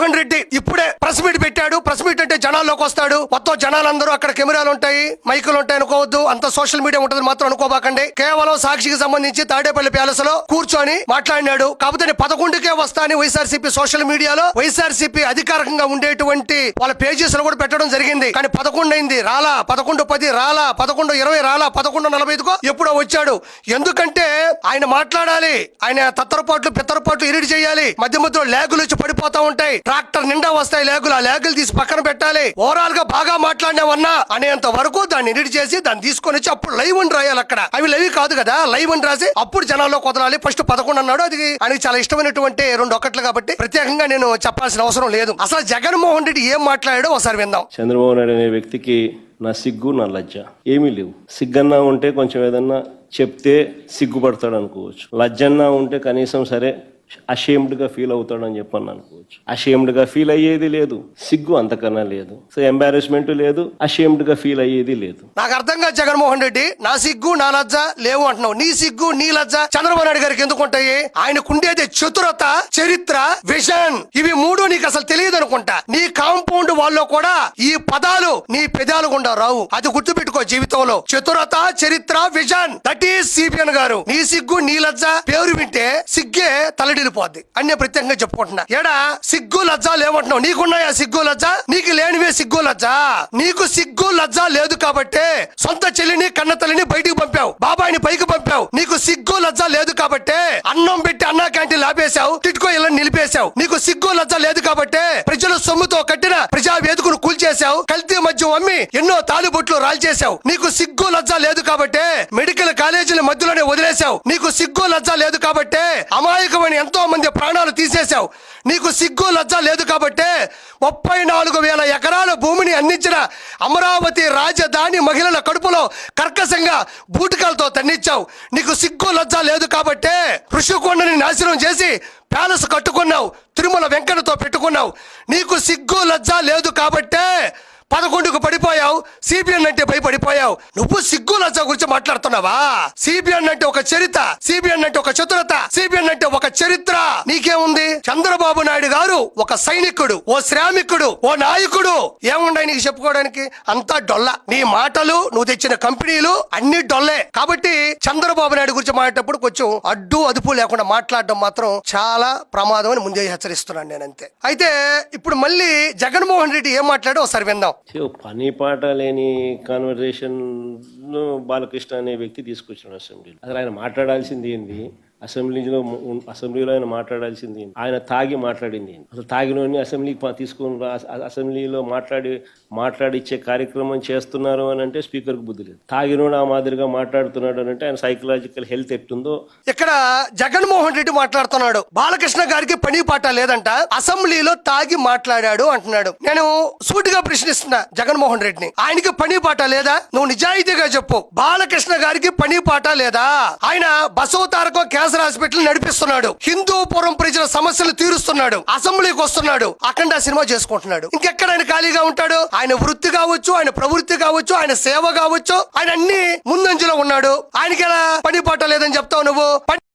జగన్మోహన్ రెడ్డి ఇప్పుడే press meet పెట్టాడు. Press meet అంటే జనాల్లోకి వస్తాడు. మొత్తం జనాలందరూ అక్కడ కెమెరాలు ఉంటాయి. మైకులు ఉంటాయి అనుకోవద్దు. అంత సోషల్ మీడియా ఉంటుంది మాత్రం అనుకోబాకండి. కేవలం సాక్షికి సంబంధించి తాడేపల్లి ప్యాలెస్లో కూర్చొని మాట్లాడినాడు. కాకపోతే నేను పదకొండుకే వస్తాను వైఎస్ఆర్సీపీ సోషల్ మీడియాలో వైఎస్ఆర్సీపీ అధికారికంగా ఉండేటువంటి వాళ్ళ పేజెస్లో కూడా పెట్టడం జరిగింది. కానీ పదకొండు అయింది. రాలా. పదకొండు పది రాలా. పదకొండు ఇరవై రాలా. పదకొండు నలభై ఐదుకో ఎప్పుడో వచ్చాడు. ఎందుకంటే ఆయన మాట్లాడాలి. ఆయన తత్తరపాట్లు పిత్తరపాట్లు ఇరిడి చేయాలి. మధ్య మధ్యలో లేగులు వచ్చి పడిపోతా ఉంటాయి. ట్రాక్టర్ నిండా వస్తాయి నాయకులు ఆ లేఖలు తీసి పక్కన పెట్టాలి. ఓవరాల్గా బాగా మాట్లాడినావన్నా అనేంత వరకు దాన్ని ఎడిట్ చేసి దాన్ని తీసుకొని వచ్చి అప్పుడు లైవ్ అని రాయాలి అక్కడ. అవి లైవ్ కాదు కదా లైవ్ అని రాసి అప్పుడు జనాల్లో కుదరాలి ఫస్ట్ పదకొండు అన్నాడు అది ఆయనకి చాలా ఇష్టమైనటువంటి రెండు ఒక్కట్లు కాబట్టి ప్రత్యేకంగా నేను చెప్పాల్సిన అవసరం లేదు. అసలు జగన్మోహన్ రెడ్డి ఏం మాట్లాడాడో ఒకసారి విందాం. చంద్రబాబు నాయుడు అనే వ్యక్తికి నా సిగ్గు నా లజ్జ. ఏమీ లేవు. సిగ్గన్నా ఉంటే కొంచెం ఏదన్నా చెప్తే సిగ్గుపడతాడు అనుకోవచ్చు. లజ్జన్నా ఉంటే కనీసం సరే అషేమ్డ్గా గా ఫీల్ అవుతాడని చెప్పని అనుకోవచ్చు. అషేమ్డ్గా గా ఫీల్ అయ్యేది లేదు. సిగ్గు అంతకన్నా లేదు. సో ఎంబారెస్మెంట్ లేదు. అషేమ్డ్గా ఫీల్ అయ్యేది లేదు. నాకు అర్థం కాదు జగన్మోహన్ రెడ్డి నా సిగ్గు నా లజ్జ లేవు అంటున్నావు. నీ సిగ్గు నీ లజ్జ చంద్రబాబు నాయుడు గారికి ఎందుకు ఉంటాయి? ఆయనకుండేది చతురత చరిత్ర విజన్ ఇవి మూడు నీకు అసలు తెలియదు అనుకుంటా. నీ వాళ్ళు కూడా ఈ పదాలు నీ పెదాలు గుండా రావు. అది గుర్తుపెట్టుకో జీవితంలో. చతురత చరిత్ర విజన్ దట్ ఈస్ సిపిఎన్ గారు. నీ సిగ్గు నీ లజ్జ పేరు వింటే సిగ్గే తలడిల్లిపోద్ది. అన్య ప్రత్యేకంగా చెప్పుకుంటున్నా. ఏడా? సిగ్గు లజ్జ లేవంటున్నావు. నీకున్నాయా సిగ్గు లజ్జ? నీకు లేనివే సిగ్గు లజ్జ. నీకు సిగ్గు లజ్జ లేదు కాబట్టే సొంత చెల్లిని కన్న తల్లిని బయటికి పంపావు. బాబాయిని పైకి పంపావు. నీకు సిగ్గు లజ్జ లేదు కాబట్టే అన్నం పెట్టి అన్నా క్యాంటీన్ లాపేశావు టిట్కో ఇలా నిలిపేశావు. నీకు సిగ్గు లజ్జ లేదు కాబట్టే ప్రజల సొమ్ముతో కట్టిన ప్రజా వేదుకును కూల్చేశావు కల్తీ మద్యం అమ్మి ఎన్నో తాలిబొట్లు రాల్చేశావు. నీకు సిగ్గు లజ్జ లేదు కాబట్టే మెడికల్ కాలేజీల మధ్యలోనే వదిలేశావు. నీకు సిగ్గు లజ్జ లేదు కాబట్టే అమాయకమైన ఎంతో మంది ప్రాణాలు తీసేశావు. నీకు సిగ్గు లజ్జ లేదు కాబట్టే ముప్పై నాలుగు వేల ఎకరాల భూమిని అందించిన అమరావతి రాజధాని మహిళల కడుపులో కర్కశంగా బూటికలతో తన్నిచ్చావు. నీకు సిగ్గు లజ్జ లేదు కాబట్టే ఋషికొండని నాశనం చేసి ప్యాలెస్ కట్టుకున్నావు తిరుమల వెంకటతో పెట్టుకున్నావు. నీకు సిగ్గు లజ్జ లేదు కాబట్టే పదకొండుకు పడిపోయావు సిబిఎన్ అంటే భయపడిపోయావు. నువ్వు సిగ్గు లజ్జ గురించి మాట్లాడుతున్నావా? సిబిఎన్ అంటే ఒక చరిత్ర సిబిఎన్ అంటే ఒక చతురత సిబిఎన్ అంటే ఒక చరిత్ర. నీకేముంది? చంద్రబాబు నాయుడు గారు ఒక సైనికుడు ఓ శ్రామికుడు ఓ నాయకుడు. ఏముండయి నీకు చెప్పుకోవడానికి? అంతా డొల్ల. నీ మాటలు నువ్వు తెచ్చిన కంపెనీలు అన్ని డొల్లే. కాబట్టి చంద్రబాబు నాయుడు గురించి మాట్లాడేటప్పుడు కొంచెం అడ్డు అదుపు లేకుండా మాట్లాడడం మాత్రం చాలా ప్రమాదం అని ముందే హెచ్చరిస్తున్నాను నేను అంతే అయితే ఇప్పుడు మళ్ళీ జగన్మోహన్ రెడ్డి ఏం మాట్లాడో ఒకసారి విందాం. పని పాట లేని కాన్వర్సేషన్ బాలకృష్ణ అనే వ్యక్తి తీసుకొచ్చాడు అసెంబ్లీలో. అసలు ఆయన మాట్లాడాల్సింది ఏంది? అసెంబ్లీలో అసెంబ్లీలో ఆయన మాట్లాడాల్సింది ఆయన తాగి మాట్లాడింది అసలు తాగినోని అసెంబ్లీకి తీసుకుని తీసుకొని అసెంబ్లీలో మాట్లాడి మాట్లాడిచ్చే కార్యక్రమం చేస్తున్నారు అని అంటే స్పీకర్కు బుద్ధి లేదు. తాగినోడు ఆ మాదిరిగా మాట్లాడుతున్నాడు అని అంటే ఆయన సైకలాజికల్ హెల్త్ ఎట్టుందో ఇక్కడ జగన్మోహన్ రెడ్డి మాట్లాడుతున్నాడు. బాలకృష్ణ గారికి పని పాట లేదంట. అసెంబ్లీలో తాగి మాట్లాడాడు అంటున్నాడు. నేను సూటిగా ప్రశ్నిస్తున్నా జగన్మోహన్ రెడ్డిని. ఆయనకి పని పాట లేదా? నువ్వు నిజాయితీగా చెప్పు. బాలకృష్ణ గారికి పని పాట లేదా? ఆయన బసవ తారకం క్యాన్సర్ హాస్పిటల్ నడిపిస్తున్నాడు. హిందూపురం ప్రజల సమస్యలు తీరుస్తున్నాడు. అసెంబ్లీకి వస్తున్నాడు. అఖండ సినిమా చేసుకుంటున్నాడు. ఇంకెక్కడ ఆయన ఖాళీగా ఉంటాడు? ఆయన వృత్తి కావచ్చు ఆయన ప్రవృత్తి కావచ్చు ఆయన సేవ కావచ్చు ఆయన అన్ని ముందంజలో ఉన్నాడు. ఆయనకి ఎలా పని పాట లేదని చెప్తావు నువ్వు?